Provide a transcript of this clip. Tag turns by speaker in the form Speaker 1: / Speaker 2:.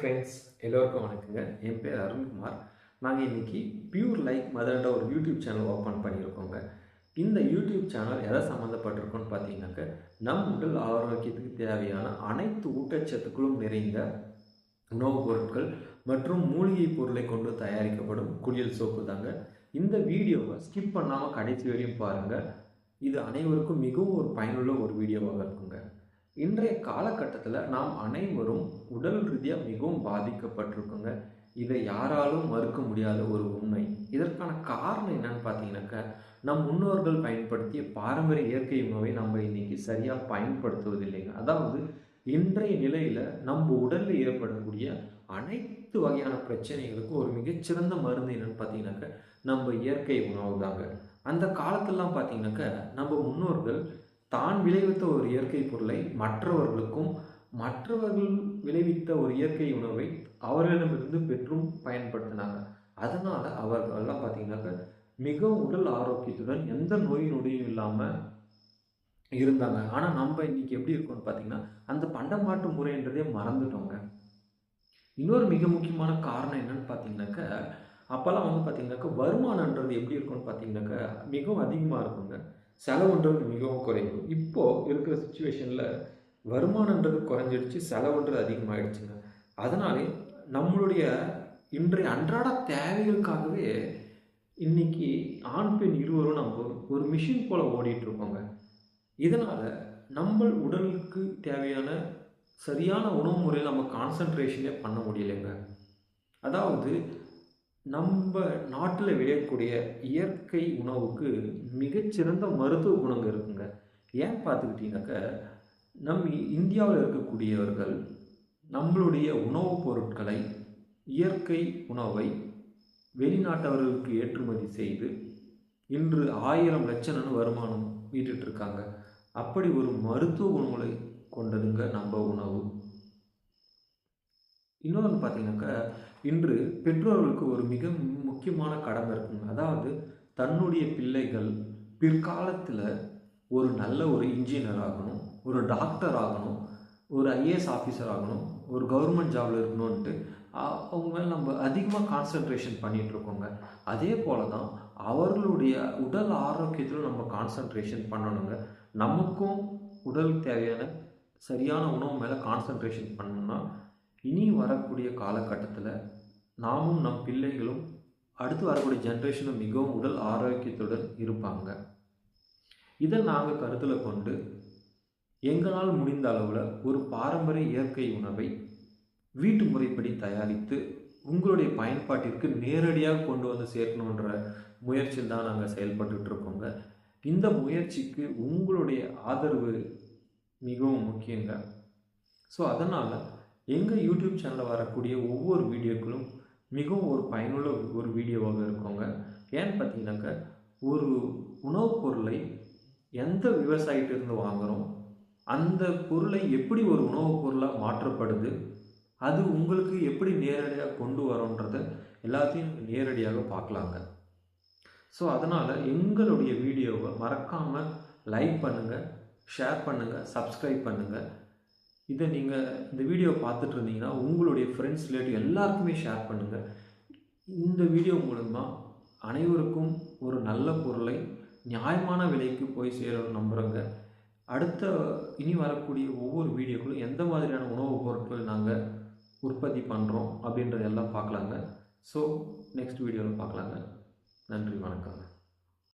Speaker 1: Friends எல்லோருக்கும் வணக்கங்க. என் பேர் அருண்குமார். நாங்கள் இன்றைக்கி பியூர் லைக் மதர்ன்ற ஒரு யூடியூப் சேனல் ஓப்பன் பண்ணியிருக்கோங்க. இந்த யூடியூப் சேனல் எதை சம்மந்தப்பட்டிருக்கோன்னு பார்த்தீங்கன்னாக்க நம் உடல் ஆரோக்கியத்துக்கு தேவையான அனைத்து ஊட்டச்சத்துக்களும் நிறைந்த உணவுப் பொருட்கள் மற்றும் மூலிகை பொருளை கொண்டு தயாரிக்கப்படும் குளியல் சோப்பு தாங்க. இந்த வீடியோவை ஸ்கிப் பண்ணாமல் கடைசி வரையும் பாருங்கள் இது அனைவருக்கும் மிகவும் ஒரு பயனுள்ள ஒரு வீடியோவாக இருக்குங்க. இன்றைய காலகட்டத்தில் நாம் அனைவரும் உடல் ரீதியாக மிகவும் பாதிக்கப்பட்டிருக்கோங்க. இதை யாராலும் மறுக்க முடியாத ஒரு உண்மை. இதற்கான காரணம் என்னன்னு பார்த்தீங்கன்னாக்கா நம் முன்னோர்கள் பயன்படுத்திய பாரம்பரிய இயற்கை உணவை நம்ம இன்னைக்கு சரியாக பயன்படுத்துவதில்லைங்க. அதாவது இன்றைய நிலையில் நம்ம உடலில் ஏற்படக்கூடிய அனைத்து வகையான பிரச்சனைகளுக்கும் ஒரு மிகச்சிறந்த மருந்து என்னன்னு பார்த்தீங்கன்னாக்கா நம்ம இயற்கை உணவு தாங்க அந்த காலத்திலலாம் பார்த்தீங்கன்னாக்கா நம்ம முன்னோர்கள் தான் விளைவித்த ஒரு இயற்கை பொருளை மற்றவர்களுக்கும் மற்றவர்கள் விளைவித்த ஒரு இயற்கை உணவை அவர்களிடமிருந்து பெற்றும் பயன்படுத்தினாங்க. அதனால் அவர்கள்லாம் பார்த்தீங்கன்னாக்க மிக உடல் ஆரோக்கியத்துடன் எந்த நோய் நொடியும் இல்லாமல் இருந்தாங்க. ஆனால் நம்ம இன்னைக்கு எப்படி இருக்கோம்னு பார்த்தீங்கன்னா அந்த பண்டமாட்டு முறைன்றதே மறந்துட்டோங்க. இன்னொரு மிக முக்கியமான காரணம் என்னன்னு பார்த்தீங்கன்னாக்க அப்போல்லாம் வந்து பார்த்தீங்கன்னாக்கா வருமானன்றது எப்படி இருக்கும்னு பார்த்தீங்கன்னாக்கா மிகவும் அதிகமாக இருக்குங்க. செலவுன்றது மிகவும் குறைவு. இப்போது இருக்கிற சுச்சுவேஷனில் வருமானன்றது குறைஞ்சிடுச்சு செலவுன்றது அதிகமாகிடுச்சுங்க அதனாலே நம்மளுடைய இன்றைய அன்றாட தேவைகளுக்காகவே இன்றைக்கி ஆண் பெண் இருவரும் நம்ம ஒரு மிஷின் போல் ஓடிட்டுருக்கோங்க. இதனால் நம்ம உடலுக்கு தேவையான சரியான உணவு முறையில் நம்ம கான்சன்ட்ரேஷனே பண்ண முடியலைங்க. அதாவது நம்ம நாட்டில் விளையக்கூடிய இயற்கை உணவுக்கு மிகச்சிறந்த மருத்துவ குணங்கள் இருக்குங்க. ஏன் பார்த்துக்கிட்டிங்கனாக்க நம் இந்தியாவில் இருக்கக்கூடியவர்கள் நம்மளுடைய உணவுப் பொருட்களை இயற்கை உணவை வெளிநாட்டவர்களுக்கு ஏற்றுமதி செய்து இன்று ஆயிரம் லட்சம்னு வருமானம் ஈட்டுட்ருக்காங்க அப்படி ஒரு மருத்துவ குணங்களை கொண்டதுங்க நம்ம உணவு. இன்னொன்று பார்த்தீங்கன்னாக்கா இன்று பெற்றோர்களுக்கு ஒரு மிக முக்கியமான கடமை இருக்குங்க. அதாவது தன்னுடைய பிள்ளைகள் பிற்காலத்தில் ஒரு நல்ல ஒரு இன்ஜினியர் ஆகணும் ஒரு டாக்டர் ஆகணும் ஒரு ஐஏஎஸ் ஆஃபீஸர் ஆகணும் ஒரு கவர்மெண்ட் ஜாபில் இருக்கணும்ன்ட்டு அவங்க மேலே நம்ம அதிகமாக கான்சன்ட்ரேஷன் பண்ணிகிட்ருக்கோங்க அதே போல தான் அவர்களுடைய உடல் ஆரோக்கியத்திலும் நம்ம கான்சன்ட்ரேஷன் பண்ணணுங்க. நமக்கும் உடலுக்கு தேவையான சரியான உணவு மேலே கான்சன்ட்ரேஷன் பண்ணணும்னா இனி வரக்கூடிய காலகட்டத்தில் நாமும் நம் பிள்ளைகளும் அடுத்து வரக்கூடிய ஜென்ரேஷனும் மிகவும் உடல் ஆரோக்கியத்துடன் இருப்பாங்க. இதை நாங்கள் கருத்தில் கொண்டு எங்களால் முடிந்த அளவில் ஒரு பாரம்பரிய இயற்கை உணவை வீட்டு முறைப்படி தயாரித்து உங்களுடைய பயன்பாட்டிற்கு நேரடியாக கொண்டு வந்து சேர்க்கணுன்ற முயற்சியில் தான் நாங்கள் செயல்பட்டு இருக்கோங்க. இந்த முயற்சிக்கு உங்களுடைய ஆதரவு மிகவும் முக்கியங்க. ஸோ அதனால் எங்கள் யூடியூப் சேனலில் வரக்கூடிய ஒவ்வொரு வீடியோக்களும் மிகவும் ஒரு பயனுள்ள ஒரு வீடியோவாக இருக்குங்க. ஏன்னு பார்த்தீங்கன்னாக்க ஒரு உணவுப் பொருளை எந்த விவசாயிட்டிருந்து வாங்குகிறோம் அந்த பொருளை எப்படி ஒரு உணவுப் பொருளாக மாற்றப்படுது அது உங்களுக்கு எப்படி நேரடியாக கொண்டு வரோன்றத எல்லாத்தையும் நேரடியாக பார்க்கலாங்க ஸோ அதனால் எங்களுடைய வீடியோவை மறக்காமல் லைக் பண்ணுங்கள் ஷேர் பண்ணுங்கள் சப்ஸ்கிரைப் பண்ணுங்கள் இதை நீங்கள் இந்த வீடியோ பார்த்துட்டு இருந்தீங்கன்னா உங்களுடைய ஃப்ரெண்ட்ஸ் ரிலேட்டிவ் எல்லாருக்குமே ஷேர் பண்ணுங்கள் இந்த வீடியோ மூலமாக அனைவருக்கும் ஒரு நல்ல பொருளை நியாயமான விலைக்கு போய் சேரணும் நம்புகிறோங்க அடுத்த இனி வரக்கூடிய ஒவ்வொரு வீடியோக்களும் எந்த மாதிரியான உணவுப் பொருட்கள் நாங்கள் உற்பத்தி பண்ணுறோம் அப்படின்றதெல்லாம் பார்க்கலாங்க. ஸோ நெக்ஸ்ட் வீடியோவில் பார்க்கலாங்க. நன்றி வணக்கங்க.